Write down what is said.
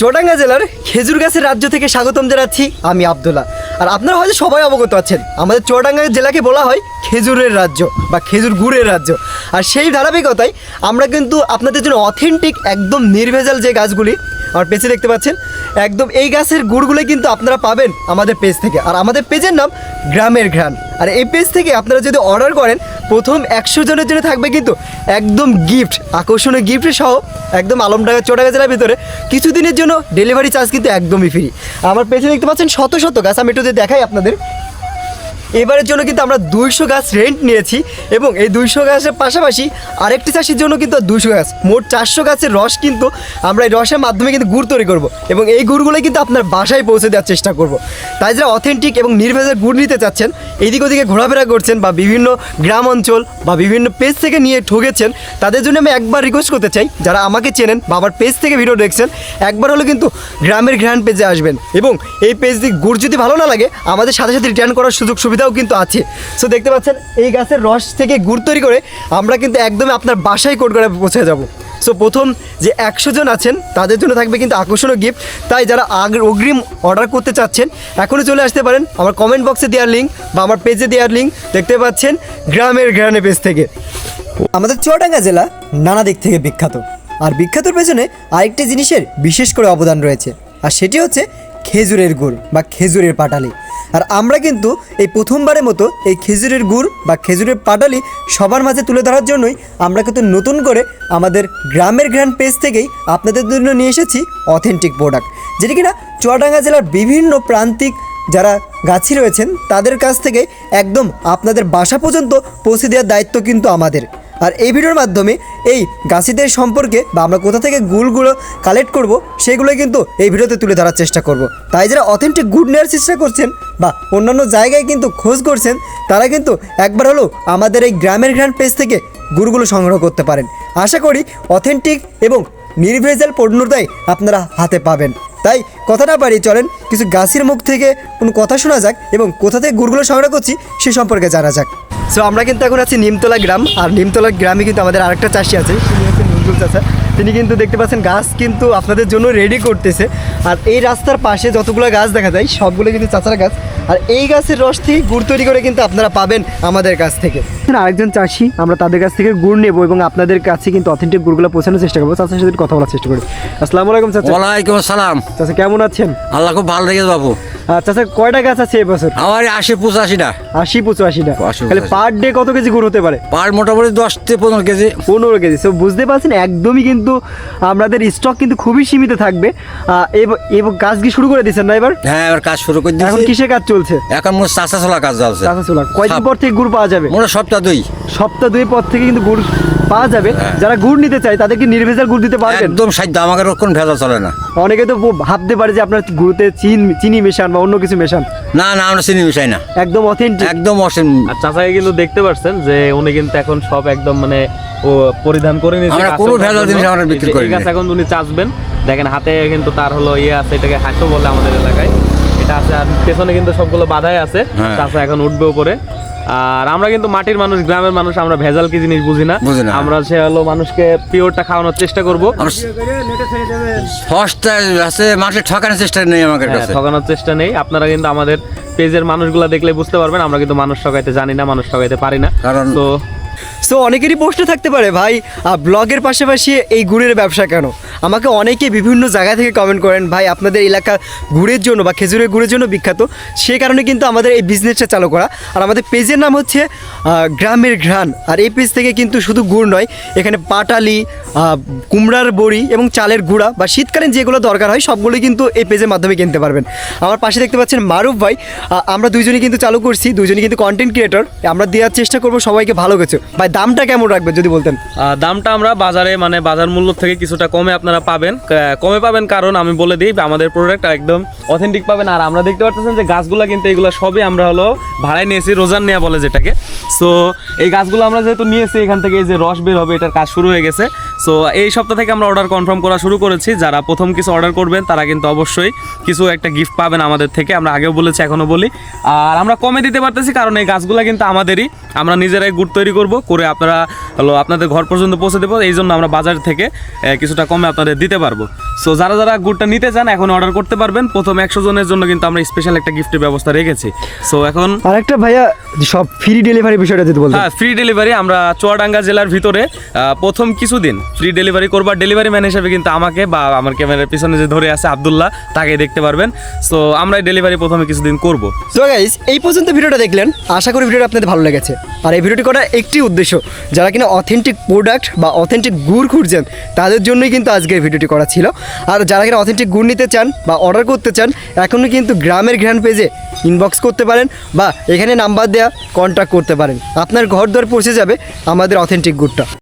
চুয়াডাঙ্গা জেলার খেজুর গাছের রাজ্য থেকে স্বাগতম জানাচ্ছি আমি আবদুল্লাহ। আর আপনারা হয়তো সবাই অবগত আছেন, আমাদের চুয়াডাঙ্গা জেলাকে বলা হয় খেজুরের রাজ্য বা খেজুর গুড়ের রাজ্য। আর সেই ধারাবাহিকতায় আমরা কিন্তু আপনাদের জন্য অথেন্টিক একদম নির্ভেজাল যে গাছগুলি, আমার পেছিয়ে দেখতে পাচ্ছেন একদম এই গাছের গুড়গুলো কিন্তু আপনারা পাবেন আমাদের পেজ থেকে। আর আমাদের পেজের নাম গ্রামের ঘ্রাণ। আর এই পেজ থেকে আপনারা যদি অর্ডার করেন, প্রথম একশো জনের জন্য থাকবে কিন্তু একদম গিফট আকর্ষণীয় গিফট সহ একদম আলমডাঙ্গা চোটাগা জেলার ভিতরে। কিছুদিনের জন্য ডেলিভারি চার্জ কিন্তু একদমই ফ্রি আমার পেছনে দেখতে পাচ্ছেন শত শত গাছ, আমি একটু দেখাই আপনাদের। এবারের জন্য কিন্তু আমরা দুইশো গাছ রেন্ট নিয়েছি এবং এই দুইশো গাছের পাশাপাশি আরেকটি চাষির জন্য কিন্তু দুইশো গাছ, মোট চারশো গাছের রস কিন্তু আমরা এই রসের মাধ্যমে কিন্তু গুড় তৈরি করব এবং এই গুড়গুলো কিন্তু আপনার বাসায় পৌঁছে দেওয়ার চেষ্টা করব। তাই যারা অথেন্টিক এবং নির্ভেজাল গুড় নিতে চাচ্ছেন, এদিক ওদিকে ঘোরাফেরা করছেন বা বিভিন্ন গ্রাম অঞ্চল বা বিভিন্ন পেজ থেকে নিয়ে ঠকেছেন, তাদের জন্য আমি একবার রিকোয়েস্ট করতে চাই, যারা আমাকে চেনেন বা আমার পেজ থেকে ভিডিও দেখছেন, একবার হলো কিন্তু গ্রামের গ্র্যান্ড পেজে আসবেন এবং এই পেজ দিয়ে গুড় যদি ভালো না লাগে, আমাদের সাথে সাথে রিটার্ন করার সুযোগ সুবিধাও কিন্তু আছে। সো দেখতে পাচ্ছেন, এই গাছের রস থেকে গুড় তৈরি করে আমরা কিন্তু একদমই আপনার বাসায় কোট করে পৌঁছে যাব। সো প্রথম যে একশো জন আছেন, তাদের জন্য থাকবে কিন্তু আকর্ষণীয় গিফট তাই যারা অগ্রিম অর্ডার করতে চাচ্ছেন, এখনই চলে আসতে পারেন। আমার কমেন্ট বক্সে দেওয়ার লিঙ্ক বা আমার পেজে দেওয়ার লিঙ্ক দেখতে পাচ্ছেন গ্রামের গ্রামে পেজ থেকে। আমাদের চুয়াডাঙ্গা জেলা নানা দিক থেকে বিখ্যাত। আর বিখ্যাতর পেছনে আরেকটি জিনিসের বিশেষ করে অবদান রয়েছে। আর সেটি হচ্ছে খেজুরের গুড় বা খেজুরের পাটালি। আর আমরা কিন্তু এই প্রথমবারের মতো এই খেজুরের গুড় বা খেজুরের পাটালি সবার মাঝে তুলে ধরার জন্যই আমরা কিন্তু নতুন করে আমাদের গ্রামের গ্র্যান্ড পেজ থেকেই আপনাদের জন্য নিয়ে এসেছি অথেন্টিক প্রোডাক্ট, যেটি কিনা চুয়াডাঙ্গা জেলার বিভিন্ন প্রান্তিক যারা গাছি রয়েছেন, তাদের কাছ থেকে একদম আপনাদের বাসা পর্যন্ত পৌঁছে দেওয়ার দায়িত্ব কিন্তু আমাদের। আর এই ভিডিওর মাধ্যমে এই গাছিদের সম্পর্কে বা আমরা কোথা থেকে গুলগুলো কালেক্ট করব সেগুলো কিন্তু এই ভিডিওতে তুলে ধরার চেষ্টা করব। তাই যারা অথেন্টিক গুড় নেওয়ার চেষ্টা করছেন বা অন্যান্য জায়গায় কিন্তু খোঁজ করছেন, তারা কিন্তু একবার হলেও আমাদের এই গ্রামের গ্রান্ড পেজ থেকে গুড়গুলো সংগ্রহ করতে পারেন। আশা করি অথেন্টিক এবং নির্ভেজাল পণ্যটাই আপনারা হাতে পাবেন। তাই কথাটা পারি চলেন, কিছু গাছের মুখ থেকে কোনো কথা শোনা যাক এবং কোথা থেকে গুড়গুলো সংগ্রহ করছি সে সম্পর্কে জানা যাক। সো আমরা কিন্তু এখন আছি নিমতলা গ্রাম, আর নিমতলা গ্রামে কিন্তু আমাদের আরেকটা চাষি আছে চাষা তিনি কিন্তু দেখতে পাচ্ছেন গাছ কিন্তু আপনাদের জন্য রেডি করতেছে। আর এই রাস্তার পাশে যতগুলো গাছ দেখা যায় সবগুলো কিন্তু চাচারা গাছ। আর এই গাছের রস থেকে গুড় তৈরি করে কিন্তু আপনারা পাবেন আমাদের কাছ থেকে। আরেকজন চাষি আমরা তাদের কাছ থেকে গুড় নেব এবং আপনাদের কাছে কিন্তু অথেন্টিক গুড়গুলো পৌঁছানোর চেষ্টা করব। চাচার সাথে কথা বলার চেষ্টা করি। আসসালামু আলাইকুম চাচা। ওয়ালাইকুম আসসালাম। চাচা কেমন আছেন? আল্লাহ খুব ভালো রেখেছে বাবু। আর চাচা কয়টা গাছ আছে এবছর আমার আশি পঁচাশিটা। আশি পঁচাশিটা। তাহলে পার ডে কত কেজি গুড় হতে পারে? পার মোটামুটি দশ থেকে পনেরো কেজি। পনেরো কেজি। সো বুঝতে পারছেন একদমই কিন্তু আমাদের স্টক কিন্তু খুবই সীমিত থাকবে। এবং কাজ কি শুরু করে দিচ্ছেন না এবার? হ্যাঁ এবার কাজ শুরু করে দিয়েছি এখন দিয়েছি। কিসে কাজ চলছে? এখন মোট চাষা চলা কাজ চলছে। চাষা চলা। কয়দিন পর থেকে গুড় পাওয়া যাবে? মোট সপ্তাহ দুই। সপ্তাহ দুই পর থেকে কিন্তু গুড় পাওয়া যাবে। যারা গুড় নিতে চায় তাদেরকে নির্ভেজাল গুড় দিতে পারবেন। একদম সাধ্য আমাকে কোনো ভেজা চলে না। অনেকে তো ভাবতে পারে যে আপনার গুড়তে চিন চিনি মেশান বা অন্য কিছু মেশান। না না আমরা চিনি মিশাই না। একদম অথেন্টিক একদম অসীম আর চাচাকে কিন্তু দেখতে পাচ্ছেন যে উনি কিন্তু এখন সব একদম মানে পরিধান করে নিয়েছে আমরা কোনো ভেজাল জিনিস আমরা বিক্রি করি গাছ না। এখন উনি চাষবেন। দেখেন হাতে কিন্তু তার হলো ইয়ে আছে এটাকে হাঁটো বলে আমাদের এলাকায়। এটা আছে আর পেছনে কিন্তু সবগুলো বাধাই আছে। হ্যাঁ। চাষা এখন উঠবে উপরে। আর আমরা কিন্তু মাটির মানুষ গ্রামের মানুষ আমরা ভেজাল কি জিনিস বুঝি না। আমরা সে হলো মানুষকে পিওরটা খাওয়ানোর চেষ্টা করব। আমরা সস্তা আছে মানুষের ঠকানোর চেষ্টা নেই আমাদের হ্যাঁ, কাছে। ঠকানোর চেষ্টা নেই। আপনারা কিন্তু আমাদের পেজের মানুষগুলা দেখলে বুঝতে পারবেন আমরা কিন্তু মানুষ ঠকাইতে জানি না মানুষ ঠকাইতে পারি না। কারণ- তো সো অনেকেরই প্রশ্ন থাকতে পারে, ভাই ব্লগের পাশাপাশি এই গুড়ের ব্যবসা কেন? আমাকে অনেকে বিভিন্ন জায়গা থেকে কমেন্ট করেন, ভাই, আপনাদের এলাকা গুড়ের জন্য বা খেজুরের গুড়ের জন্য বিখ্যাত। সে কারণে কিন্তু আমাদের এই বিজনেসটা চালু করা। আর আমাদের পেজের নাম হচ্ছে গ্রামের ঘ্রাণ। আর এই পেজ থেকে কিন্তু শুধু গুড় নয়, এখানে পাটালি কুমড়ার বড়ি এবং চালের গুঁড়া বা শীতকালীন যেগুলো দরকার হয়, সবগুলোই কিন্তু এই পেজের মাধ্যমে কিনতে পারবেন। আমার পাশে দেখতে পাচ্ছেন মারুফ ভাই। আমরা দুইজনই কিন্তু চালু করছি, দুইজনই কিন্তু কন্টেন্ট ক্রিয়েটর আমরা দেওয়ার চেষ্টা করব সবাইকে ভালো কিছু। ভাই, দামটা কেমন রাখবেন যদি বলতেন? দামটা আমরা বাজারে মানে বাজার মূল্য থেকে কিছুটা কমে আপনারা পাবেন। কমে পাবেন কারণ আমি বলে দিই, আমাদের প্রোডাক্ট একদম অথেন্টিক পাবেন। আর আমরা দেখতে পাচ্ছেন যে গাছগুলো কিন্তু এগুলো সবই আমরা হলো ভাড়ায় নিয়েছি রোজান নেয়া বলে যেটাকে। সো এই গাছগুলো আমরা যেহেতু নিয়েছি, এখান থেকে এই যে রস বের হবে, এটার কাজ শুরু হয়ে গেছে। সো এই সপ্তাহ থেকে আমরা অর্ডার কনফার্ম করা শুরু করেছি। যারা প্রথম কিছু অর্ডার করবেন তারা কিন্তু অবশ্যই কিছু একটা গিফট পাবেন আমাদের থেকে। আমরা আগেও বলেছি এখনও বলি। আর আমরা কমে দিতে পারতেছি কারণ এই গাছগুলো কিন্তু আমাদেরই। আমরা নিজেরাই গুড় তৈরি করব করে আপনারা হলো আপনাদের ঘর পর্যন্ত পৌঁছে দেবো। এই জন্য আমরা বাজার থেকে কিছুটা কমে আপনাদের দিতে পারব। সো যারা যারা গুড়টা নিতে চান এখন অর্ডার করতে পারবেন। প্রথম একশো জনের জন্য কিন্তু আমরা স্পেশাল একটা গিফটের ব্যবস্থা রেখেছি। সো এখন আরেকটা ভাইয়া সব ফ্রি ডেলিভারি বিষয়টা যদি বলতেন। হ্যাঁ ফ্রি ডেলিভারি আমরা চুয়াডাঙ্গা জেলার ভিতরে প্রথম কিছুদিন ফ্রি ডেলিভারি করবার ডেলিভারি ম্যান হিসেবে কিন্তু আমাকে বা আমার ক্যামেরার পিছনে যে ধরে আছে আবদুল্লাহ, তাকে দেখতে পারবেন। সো আমরা ডেলিভারি প্রথমে কিছুদিন করব। সো গাইজ এই পর্যন্ত ভিডিওটা দেখলেন। আশা করি ভিডিওটা আপনাদের ভালো লেগেছে। আর এই ভিডিওটি করার একটি উদ্দেশ্য, যারা কিনা অথেন্টিক প্রোডাক্ট বা অথেন্টিক গুড় খুঁজছেন, তাদের জন্যই কিন্তু আজকের ভিডিওটি করা ছিল। আর যারা কিনা অথেন্টিক গুড় নিতে চান বা অর্ডার করতে চান এখনও কিন্তু গ্রামের গ্র্যান্ড পেজে ইনবক্স করতে পারেন বা এখানে নাম্বার দেওয়া কন্ট্যাক্ট করতে পারেন। আপনার ঘর দর পৌঁছে যাবে আমাদের অথেন্টিক গুড়টা।